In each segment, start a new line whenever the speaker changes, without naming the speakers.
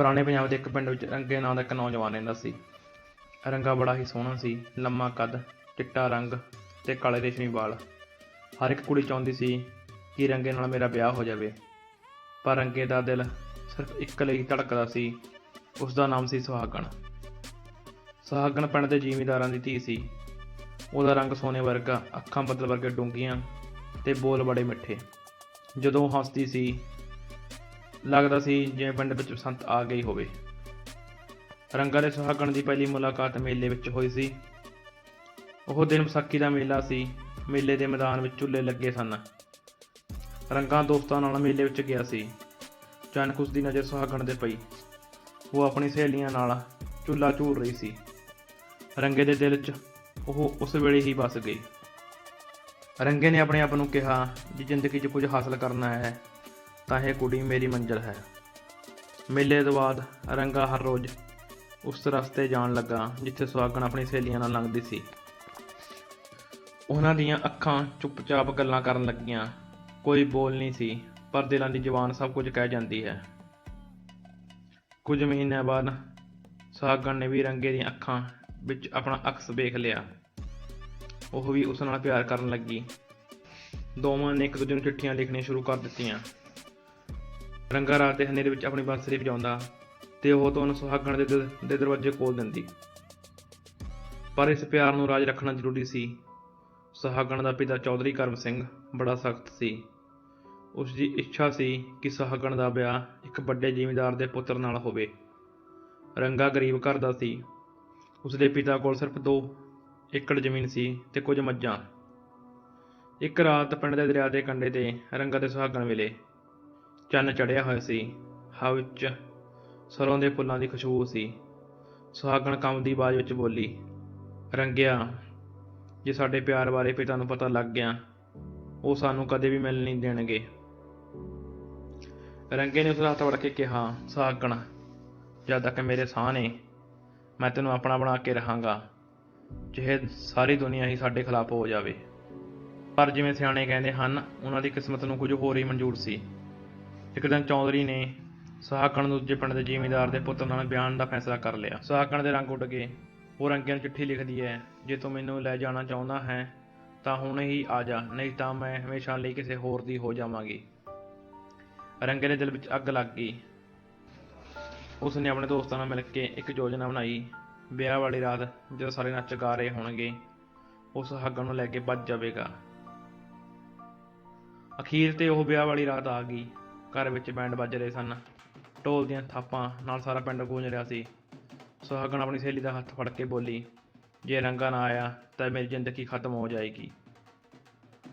ਪੁਰਾਣੇ ਪੰਜਾਬ ਦੇ ਇੱਕ ਪਿੰਡ ਵਿੱਚ ਰੰਗੇ ਨਾਂ ਦਾ ਇੱਕ ਨੌਜਵਾਨ ਰਹਿੰਦਾ ਸੀ। ਰੰਗਾ ਬੜਾ ਹੀ ਸੋਹਣਾ ਸੀ, ਲੰਮਾ ਕੱਦ, ਚਿੱਟਾ ਰੰਗ ਤੇ ਕਾਲੇ ਰੇਸ਼ਮੀ ਵਾਲ। ਹਰ ਇੱਕ ਕੁੜੀ ਚਾਹੁੰਦੀ ਸੀ ਕਿ ਰੰਗੇ ਨਾਲ ਮੇਰਾ ਵਿਆਹ ਹੋ ਜਾਵੇ, ਪਰ ਰੰਗੇ ਦਾ ਦਿਲ ਸਿਰਫ ਇੱਕ ਲਈ ਧੜਕਦਾ ਸੀ ਉਸ ਦਾ ਨਾਮ ਸੀ ਸੁਹਾਗਣ। ਸੁਹਾਗਣ ਪਿੰਡ ਦੇ ਜ਼ਿਮੀਂਦਾਰਾਂ ਦੀ ਧੀ ਸੀ। ਉਹਦਾ ਰੰਗ ਸੋਨੇ ਵਰਗਾ, ਅੱਖਾਂ ਬੱਦਲ ਵਰਗੇ ਡੂੰਘੀਆਂ ਤੇ ਬੋਲ ਬੜੇ ਮਿੱਠੇ। ਜਦੋਂ ਹੱਸਦੀ ਸੀ ਲੱਗਦਾ ਸੀ ਜਿਵੇਂ ਪਿੰਡ ਵਿੱਚ ਬਸੰਤ ਆ ਗਈ ਹੋਵੇ। ਰੰਗਾਂ ਦੇ ਸੁਹਾਗਣ ਦੀ ਪਹਿਲੀ ਮੁਲਾਕਾਤ ਮੇਲੇ ਵਿੱਚ ਹੋਈ ਸੀ। ਉਹ ਦਿਨ ਵਿਸਾਖੀ ਦਾ ਮੇਲਾ ਸੀ। ਮੇਲੇ ਦੇ ਮੈਦਾਨ ਵਿੱਚ ਝੂਲੇ ਲੱਗੇ ਸਨ। ਰੰਗਾਂ ਦੋਸਤਾਂ ਨਾਲ ਮੇਲੇ ਵਿੱਚ ਗਿਆ ਸੀ। ਅਚਾਨਕ ਉਸ ਦੀ ਨਜ਼ਰ ਸੁਹਾਗਣ ਦੇ ਪਈ। ਉਹ ਆਪਣੀ ਸਹੇਲੀਆਂ ਨਾਲ ਝੂਲਾ ਝੂਲ ਰਹੀ ਸੀ। ਰੰਗੇ ਦੇ ਦਿਲ 'ਚ ਉਹ ਉਸ ਵੇਲੇ ਹੀ ਵਸ ਗਈ। ਰੰਗੇ ਨੇ ਆਪਣੇ ਆਪ ਨੂੰ ਕਿਹਾ ਜੇ ਜ਼ਿੰਦਗੀ 'ਚ ਕੁਝ ਹਾਸਲ ਕਰਨਾ ਹੈ। ਤਾਂ ਇਹ ਕੁੜੀ ਮੇਰੀ ਮੰਜ਼ਿਲ ਹੈ। ਮੇਲੇ ਤੋਂ ਬਾਅਦ ਰੰਗਾ ਹਰ ਰੋਜ਼ ਉਸ ਰਸਤੇ ਜਾਣ ਲੱਗਾ, ਜਿੱਥੇ ਸੁਹਾਗਣ ਆਪਣੀ ਸਹੇਲੀਆਂ ਨਾਲ ਲੰਘਦੀ ਸੀ। ਉਹਨਾਂ ਦੀਆਂ ਅੱਖਾਂ ਚੁੱਪਚਾਪ ਗੱਲਾਂ ਕਰਨ ਲੱਗੀਆਂ। ਕੋਈ ਬੋਲ ਨਹੀਂ ਸੀ, ਪਰ ਦਿਲਾਂ ਦੀ ਜ਼ੁਬਾਨ ਸਭ ਕੁਝ ਕਹਿ ਜਾਂਦੀ ਹੈ। ਕੁਝ ਮਹੀਨਿਆਂ ਬਾਅਦ ਸੁਹਾਗਣ ਨੇ ਵੀ ਰੰਗੇ ਦੀਆਂ ਅੱਖਾਂ ਵਿੱਚ ਆਪਣਾ ਅਕਸ ਵੇਖ ਲਿਆ। ਉਹ ਵੀ ਉਸ ਨਾਲ ਪਿਆਰ ਕਰਨ ਲੱਗੀ। ਦੋਵਾਂ ਨੇ ਇੱਕ ਦੂਜੇ ਨੂੰ ਚਿੱਠੀਆਂ ਲਿਖਣੀਆਂ ਸ਼ੁਰੂ ਕਰ ਦਿੱਤੀਆਂ। ਰੰਗਾ ਰਾਤ ਦੇ ਹਨੇਰੇ ਵਿੱਚ ਆਪਣੀ ਬਾਂਸਰੀ ਵਜਾਉਂਦਾ ਤੇ ਉਹ ਤੁਹਾਨੂੰ ਸੁਹਾਗਣ ਦੇ ਦਿਲ ਦੇ ਦਰਵਾਜ਼ੇ ਖੋਲ ਦਿੰਦੀ। ਪਰ ਇਸ ਪਿਆਰ ਨੂੰ ਰਾਜ ਰੱਖਣਾ ਜ਼ਰੂਰੀ ਸੀ। ਸੁਹਾਗਣ ਦਾ ਪਿਤਾ ਚੌਧਰੀ ਕਰਮ ਸਿੰਘ ਬੜਾ ਸਖਤ ਸੀ। ਉਸ ਦੀ ਇੱਛਾ ਸੀ ਕਿ ਸੁਹਾਗਣ ਦਾ ਵਿਆਹ ਇੱਕ ਵੱਡੇ ਜ਼ਿਮੀਂਦਾਰ ਦੇ ਪੁੱਤਰ ਨਾਲ ਹੋਵੇ। ਰੰਗਾ ਗਰੀਬ ਘਰ ਦਾ ਸੀ। ਉਸ ਦੇ ਪਿਤਾ ਕੋਲ ਸਿਰਫ 2 ਏਕੜ ਜ਼ਮੀਨ ਸੀ ਤੇ ਕੁਝ ਮੱਝਾਂ। ਇੱਕ ਰਾਤ ਪਿੰਡ ਦੇ ਦਰਿਆ ਦੇ ਕੰਢੇ ਤੇ ਰੰਗਾ ਦੇ ਸੁਹਾਗਣ ਮਿਲੇ। ਚੰਨ ਚੜਿਆ ਹੋਇਆ ਸੀ। ਹਵਾ ਵਿੱਚ ਸਰੋਂ ਦੇ ਫੁੱਲਾਂ ਦੀ ਖੁਸ਼ਬੂ ਸੀ। ਸੁਹਾਗਣ ਕੰਮ ਦੀ ਆਵਾਜ਼ ਵਿੱਚ ਬੋਲੀ, ਰੰਗਿਆ, ਜੇ ਸਾਡੇ ਪਿਆਰ ਬਾਰੇ ਪਿਤਾ ਨੂੰ ਪਤਾ ਲੱਗ ਗਿਆ, ਉਹ ਸਾਨੂੰ ਕਦੇ ਵੀ ਮਿਲ ਨਹੀਂ ਦੇਣਗੇ। ਰੰਗੇ ਨੇ ਉਸ ਹੱਥ ਵੜ ਕੇ ਕਿਹਾ, ਸੁਹਾਗਣ, ਜਦ ਤੱਕ ਮੇਰੇ ਸਾਹ ਨੇ, ਮੈਂ ਤੈਨੂੰ ਆਪਣਾ ਬਣਾ ਕੇ ਰਹਾਂਗਾ, ਜਿਹੇ ਸਾਰੀ ਦੁਨੀਆ ਹੀ ਸਾਡੇ ਖਿਲਾਫ ਹੋ ਜਾਵੇ। ਪਰ ਜਿਵੇਂ ਸਿਆਣੇ ਕਹਿੰਦੇ ਹਨ, ਉਹਨਾਂ ਦੀ ਕਿਸਮਤ ਨੂੰ ਕੁਝ ਹੋਰ ਹੀ ਮਨਜ਼ੂਰ ਸੀ। ਇੱਕ ਦਿਨ ਚੌਧਰੀ ਨੇ ਸਹਾਕਣ ਨੂੰ ਦੂਜੇ ਪਿੰਡ ਦੇ ਜ਼ਿਮੀਂਦਾਰ ਦੇ ਪੁੱਤਰ ਨਾਲ ਬਿਆਨ ਦਾ ਫੈਸਲਾ ਕਰ ਲਿਆ। ਸੁਹਾਗਣ ਦੇ ਰੰਗ ਉੱਡ ਗਏ। ਉਹ ਰੰਗਿਆਂ ਨੂੰ ਚਿੱਠੀ ਲਿਖਦੀ ਹੈ, ਜੇ ਤੂੰ ਮੈਨੂੰ ਲੈ ਜਾਣਾ ਚਾਹੁੰਦਾ ਹੈ, ਤਾਂ ਹੁਣ ਹੀ ਆ ਜਾ, ਨਹੀਂ ਤਾਂ ਮੈਂ ਹਮੇਸ਼ਾ ਲਈ ਕਿਸੇ ਹੋਰ ਦੀ ਹੋ ਜਾਵਾਂਗੀ। ਰੰਗੇ ਦੇ ਦਿਲ ਵਿੱਚ ਅੱਗ ਲੱਗ ਗਈ। ਉਸ ਨੇ ਆਪਣੇ ਦੋਸਤਾਂ ਨਾਲ ਮਿਲ ਕੇ ਇੱਕ ਯੋਜਨਾ ਬਣਾਈ। ਵਿਆਹ ਵਾਲੀ ਰਾਤ ਜਦੋਂ ਸਾਰੇ ਨੱਚ ਗਾ ਰਹੇ ਹੋਣਗੇ ਉਸ ਸੁਹਾਗਣ ਨੂੰ ਲੈ ਕੇ ਭੱਜ ਜਾਵੇਗਾ। ਅਖੀਰ ਤੇ ਉਹ ਵਿਆਹ ਵਾਲੀ ਰਾਤ ਆ ਗਈ। ਘਰ ਵਿੱਚ ਬੈਂਡ ਵੱਜ ਰਹੇ ਸਨ। ਢੋਲ ਦੀਆਂ ਥਾਪਾਂ ਨਾਲ ਸਾਰਾ ਪਿੰਡ ਗੂੰਜ ਰਿਹਾ ਸੀ। ਸੁਹਾਗਣ ਆਪਣੀ ਸਹੇਲੀ ਦਾ ਹੱਥ ਫੜ ਕੇ ਬੋਲੀ ਜੇ ਰੰਗਾ ਨਾ ਆਇਆ ਤਾਂ ਮੇਰੀ ਜ਼ਿੰਦਗੀ ਖਤਮ ਹੋ ਜਾਏਗੀ।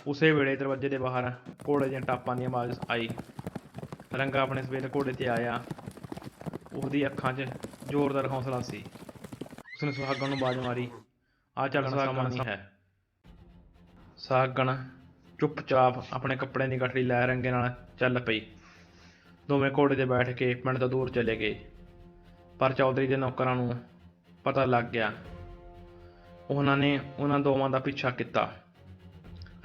ਉਸੇ ਵੇਲੇ ਦਰਵਾਜ਼ੇ ਦੇ ਬਾਹਰ ਘੋੜੇ ਦੀਆਂ ਟਾਪਾਂ ਦੀ ਆਵਾਜ਼ ਆਈ। ਰੰਗਾ ਆਪਣੇ ਸਵੇਰ ਘੋੜੇ ਤੇ ਆਇਆ। ਉਹਦੀ ਅੱਖਾਂ 'ਚ ਜ਼ੋਰਦਾਰ ਹੌਸਲਾ ਸੀ। ਉਸਨੇ ਸੁਹਾਗਣ ਨੂੰ ਬਾਜ਼ ਮਾਰੀ। ਆ ਚੱਲ ਸਮਾਂ ਨਹੀਂ ਹੈ। ਸੁਹਾਗਣ ਚੁੱਪਚਾਪ ਆਪਣੇ ਕੱਪੜਿਆਂ ਦੀ ਗਠੜੀ ਲੈ ਰੰਗੇ ਨਾਲ ਚੱਲ ਪਈ। ਦੋਵੇਂ ਘੋੜੇ ਤੇ ਬੈਠ ਕੇ ਪਿੰਡ ਤੋਂ ਦੂਰ ਚਲੇ ਗਏ। ਪਰ ਚੌਧਰੀ ਦੇ ਨੌਕਰਾਂ ਨੂੰ ਪਤਾ ਲੱਗ ਗਿਆ। ਉਹਨਾਂ ਨੇ ਉਹਨਾਂ ਦੋਵਾਂ ਦਾ ਪਿੱਛਾ ਕੀਤਾ।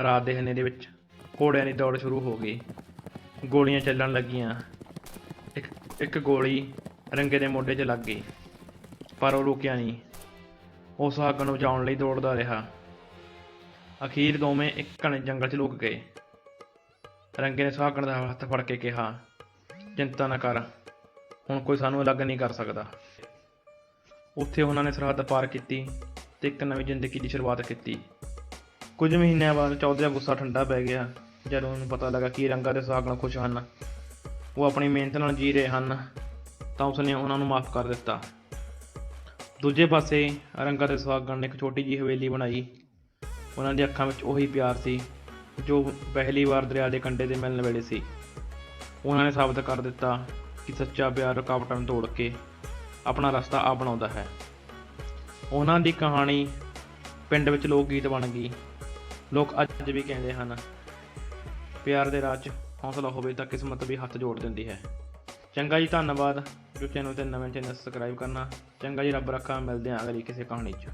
ਰਾਤ ਦੇ ਹਨੇਰੇ ਵਿੱਚ ਘੋੜਿਆਂ ਦੀ ਦੌੜ ਸ਼ੁਰੂ ਹੋ ਗਈ। ਗੋਲੀਆਂ ਚੱਲਣ ਲੱਗੀਆਂ। ਇੱਕ ਇੱਕ ਗੋਲੀ ਰੰਗੇ ਦੇ ਮੋਢੇ 'ਚ ਲੱਗ ਗਈ। ਪਰ ਉਹ ਰੁਕਿਆ ਨਹੀਂ। ਉਹ ਸੁਹਾਗਣ ਨੂੰ ਬਚਾਉਣ ਲਈ ਦੌੜਦਾ ਰਿਹਾ। ਅਖੀਰ ਦੋਵੇਂ ਇੱਕ ਘਣੇ ਜੰਗਲ 'ਚ ਲੁਕ ਗਏ। ਰੰਗੇ ਨੇ ਸੁਹਾਗਣ ਦਾ ਹੱਥ ਫੜ ਕੇ ਕਿਹਾ ਚਿੰਤਾ ਨਾ ਕਰ। ਹੁਣ ਕੋਈ ਸਾਨੂੰ ਅਲੱਗ ਨਹੀਂ ਕਰ ਸਕਦਾ। ਉੱਥੇ ਉਹਨਾਂ ਨੇ ਸਰਹੱਦ ਪਾਰ ਕੀਤੀ ਤੇ ਇੱਕ ਨਵੀਂ ਜ਼ਿੰਦਗੀ ਦੀ ਸ਼ੁਰੂਆਤ ਕੀਤੀ। ਕੁਝ ਮਹੀਨਿਆਂ ਬਾਅਦ ਚੌਧਰੀ ਦਾ ਗੁੱਸਾ ਠੰਡਾ ਪੈ ਗਿਆ, ਜਦੋਂ ਉਹਨੂੰ ਪਤਾ ਲੱਗਾ ਕਿ ਰੰਗਾ ਦੇ ਸੁਹਾਗਣ ਖੁਸ਼ ਹਨ। ਉਹ ਆਪਣੀ ਮਿਹਨਤ ਨਾਲ ਜੀ ਰਹੇ ਹਨ, ਤਾਂ ਉਸਨੇ ਉਹਨਾਂ ਨੂੰ ਮਾਫ ਕਰ ਦਿੱਤਾ। ਦੂਜੇ ਪਾਸੇ ਰੰਗਾ ਦੇ ਸੁਹਾਗਣ ਨੇ ਇੱਕ ਛੋਟੀ ਜਿਹੀ ਹਵੇਲੀ ਬਣਾਈ। ਉਹਨਾਂ ਦੀ ਅੱਖਾਂ ਵਿੱਚ ਉਹੀ ਪਿਆਰ ਸੀ, ਜੋ ਪਹਿਲੀ ਵਾਰ ਦਰਿਆ ਦੇ ਕੰਢੇ ਤੇ ਮਿਲਣ ਵੇਲੇ ਸੀ। ਉਹਨਾਂ ਨੇ ਸਾਬਤ ਕਰ ਦਿੱਤਾ ਕਿ ਸੱਚਾ ਪਿਆਰ ਰੁਕਾਵਟਾਂ ਨੂੰ ਤੋੜ ਕੇ ਆਪਣਾ ਰਸਤਾ ਆਪ ਬਣਾਉਂਦਾ ਹੈ। ਉਹਨਾਂ ਦੀ ਕਹਾਣੀ ਪਿੰਡ ਵਿੱਚ ਲੋਕ ਗੀਤ ਬਣ ਗਈ। ਲੋਕ ਅੱਜ ਵੀ ਕਹਿੰਦੇ ਹਨ, ਪਿਆਰ ਦੇ ਰਾਹ 'ਚ ਹੌਸਲਾ ਹੋਵੇ ਤਾਂ ਕਿਸਮਤ ਵੀ ਹੱਥ ਜੋੜ ਦਿੰਦੀ ਹੈ। ਚੰਗਾ ਜੀ, ਧੰਨਵਾਦ। ਜੋ ਚੈਨਲ ਤੇ ਨਵੇਂ ਚੈਨਲ ਸਬਸਕ੍ਰਾਈਬ ਕਰਨਾ। ਚੰਗਾ ਜੀ, ਰੱਬ ਰੱਖਾ। ਮਿਲਦੇ ਹਾਂ ਅਗਲੀ ਕਿਸੇ ਕਹਾਣੀ 'ਚ।